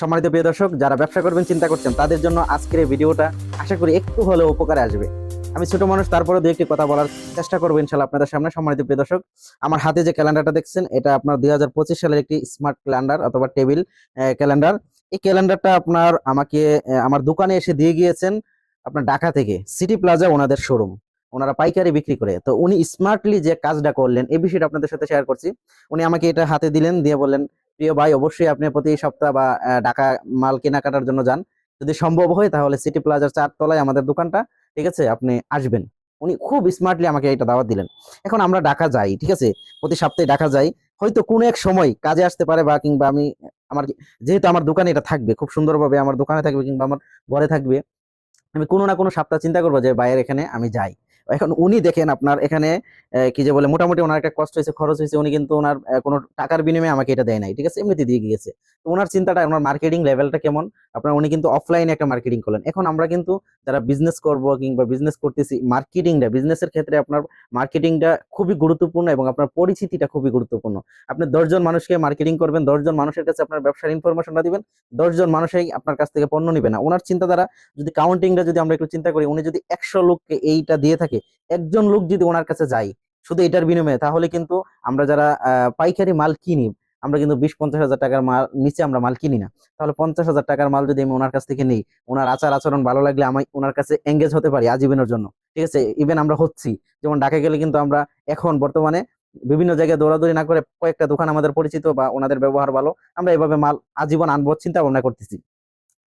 সম্মানিত প্রিয় দর্শক, যারা ব্যবসা করবেন, চিন্তা করছেন, তাদের জন্য আজকের ভিডিওটা আশা করি একটু হলেও উপকারে আসবে। আমি ছোট মানুষ তারপরে দু একটি কথা বলার চেষ্টা করব ইনশাল্লাহ আপনাদের সামনে, সম্মানিত প্রিয় দর্শক। আমার হাতে যে ক্যালেন্ডারটা দেখছেন, এটা আপনার দুই হাজার পঁচিশ সালের একটি স্মার্ট ক্যালেন্ডার অথবা টেবিল ক্যালেন্ডার। এই ক্যালেন্ডারটা আপনার আমাকে আমার দোকানে এসে দিয়ে গিয়েছেন আপনার ঢাকা থেকে, সিটি প্লাজা ওনাদের শোরুম। ওনারা পাইকারি বিক্রি করে। তো উনি স্মার্টলি যে কাজটা করলেন এই বিষয়টা আপনাদের সাথে শেয়ার করছি। উনি আমাকে এটা হাতে দিলেন, দিয়ে বললেন প্রিয় ভাই, অবশ্যই আপনি প্রতি সপ্তাহ বা ঢাকা মাল কেনাকাটার জন্য যান। যদি সম্ভব হয় তাহলে সিটি প্লাজার চার তলায় আমাদের দোকানটা, ঠিক আছে? আপনি আসবেন। উনি খুব স্মার্টলি আমাকে এটা দাওয়াত দিলেন। এখন আমরা ঢাকা যাই, ঠিক আছে? প্রতি সপ্তাহে ঢাকা যাই। হয়তো কোনো এক সময় কাজে আসতে পারে বা, কিংবা আমি আমার যেহেতু আমার দোকানে এটা থাকবে, খুব সুন্দরভাবে আমার দোকানে থাকবে কিংবা আমার ঘরে থাকবে, আমি কোনো না কোনো সপ্তাহ চিন্তা করব যে বাইরের এখানে আমি যাই। এখন উনি দেখেন আপনার এখানে কি যে বলে, মোটামুটি ওনার একটা কষ্ট হয়েছে, খরচ হয়েছে, উনি কিন্তু ওনার কোনো টাকার বিনিময়ে আমাকে এটা দেয় নাই, ঠিক আছে? এমনিতে দিয়ে গিয়েছে। তো ওনার চিন্তাটা, ওনার মার্কেটিং লেভেলটা কেমন? আপনার উনি কিন্তু অফলাইনে একটা মার্কেটিং করলেন। এখন আমরা কিন্তু যারা বিজনেস করব কিংবা বিজনেস করতেছি মার্কেটিংটা বিজনেসের ক্ষেত্রে আপনার মার্কেটিংটা খুবই গুরুত্বপূর্ণ এবং আপনার পরিচিতিটা খুবই গুরুত্বপূর্ণ। আপনি দশজন মানুষকে মার্কেটিং করবেন, দশজন মানুষের কাছে আপনার ব্যবসার ইনফরমেশনটা দিবেন, দশজন মানুষই আপনার কাছ থেকে পণ্য নিবে না। ওনার চিন্তাধারা, যদি কাউন্টিংটা যদি আমরা একটু চিন্তা করি, উনি যদি একশো লোককে এইটা দিয়ে থাকে একজন লোক যদি ওনার কাছে যাই শুধু এটার বিনিময়ে, তাহলে কিন্তু আমরা যারা পাইকারি মাল কিনি, আমরা কিন্তু বিশ পঞ্চাশ হাজার টাকার মাল, নিচে আমরা মাল কিনি না। তাহলে পঞ্চাশ হাজার টাকার মাল যদি আমি ওনার কাছ থেকে নিই, ওনার আচার আচরণ ভালো লাগলে আমি ওনার কাছে এঙ্গেজ হতে পারি আজীবনের জন্য। ঠিক আছে? ইভেন আমরা হচ্ছি। যেমন ঢাকা গেলে কিন্তু আমরা এখন বর্তমানে বিভিন্ন জায়গায় দৌড়াদৌড়ি না করে কয়েকটা দোকান আমাদের পরিচিত বা ওনাদের ব্যবহার ভালো, আমরা এভাবে মাল আজীবন আনব, চিন্তা ভাবনা করতেছি।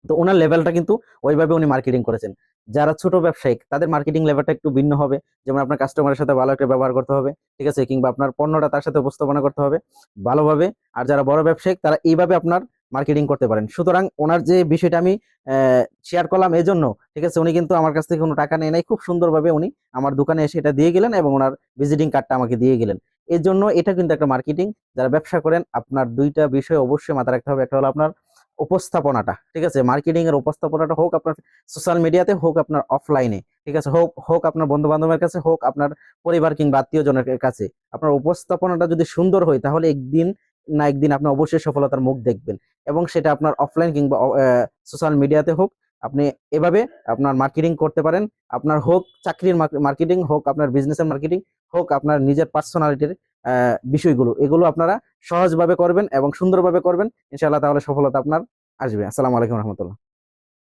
তো ওনার লেভেলটা কিন্তু ওইভাবে উনি মার্কেটিং করেছেন। যারা ছোট ব্যবসায়িক, তাদের মার্কেটিং লেভেলটা একটু ভিন্ন হবে। যেমন আপনার কাস্টমারের সাথে ভালো একটা ব্যবহার করতে হবে, ঠিক আছে? কিংবা আপনার পণ্যটা তার সাথে উপস্থাপনা করতে হবে ভালোভাবে। আর যারা বড় ব্যবসায়িক, তারা এইভাবে আপনার মার্কেটিং করতে পারেন। সুতরাং ওনার যে বিষয়টা আমি শেয়ার করলাম এই জন্য ঠিক আছে? উনি কিন্তু আমার কাছ থেকে কোনো টাকা নেয় নাই। খুব সুন্দরভাবে উনি আমার দোকানে এসে এটা দিয়ে গেলেন এবং ওনার ভিজিটিং কার্ডটা আমাকে দিয়ে গেলেন। এর জন্য এটা কিন্তু একটা মার্কেটিং যারা ব্যবসা করেন, আপনার দুইটা বিষয় অবশ্যই মাথায় রাখতে হবে। একটা হলো আপনার উপস্থাপনাটা, ঠিক আছে? মার্কেটিং এর উপস্থাপনাটা হোক আপনার সোশ্যাল মিডিয়াতে হোক আপনার অফলাইনে ঠিক আছে? হোক হোক আপনার বন্ধু বান্ধবের কাছে, হোক আপনার পরিবার কিংবা আত্মীয় জনের কাছে। আপনার উপস্থাপনাটা যদি সুন্দর হয়, তাহলে একদিন না একদিন আপনি অবশ্যই সফলতার মুখ দেখবেন। এবং সেটা আপনার অফলাইন কিংবা সোশ্যাল মিডিয়াতে হোক, আপনি এভাবে আপনার মার্কেটিং করতে পারেন। আপনার হোক চাকরির মার্কেটিং, হোক আপনার বিজনেসের মার্কেটিং, হোক আপনার নিজের পার্সোনালিটির বিষয়গুলো, এগুলো আপনারা সহজভাবে করবেন এবং সুন্দরভাবে করবেন। ইনশাআল্লাহ তাহলে সফলতা আপনার আসবে। আসসালামু আলাইকুম রহমতুল্লাহ।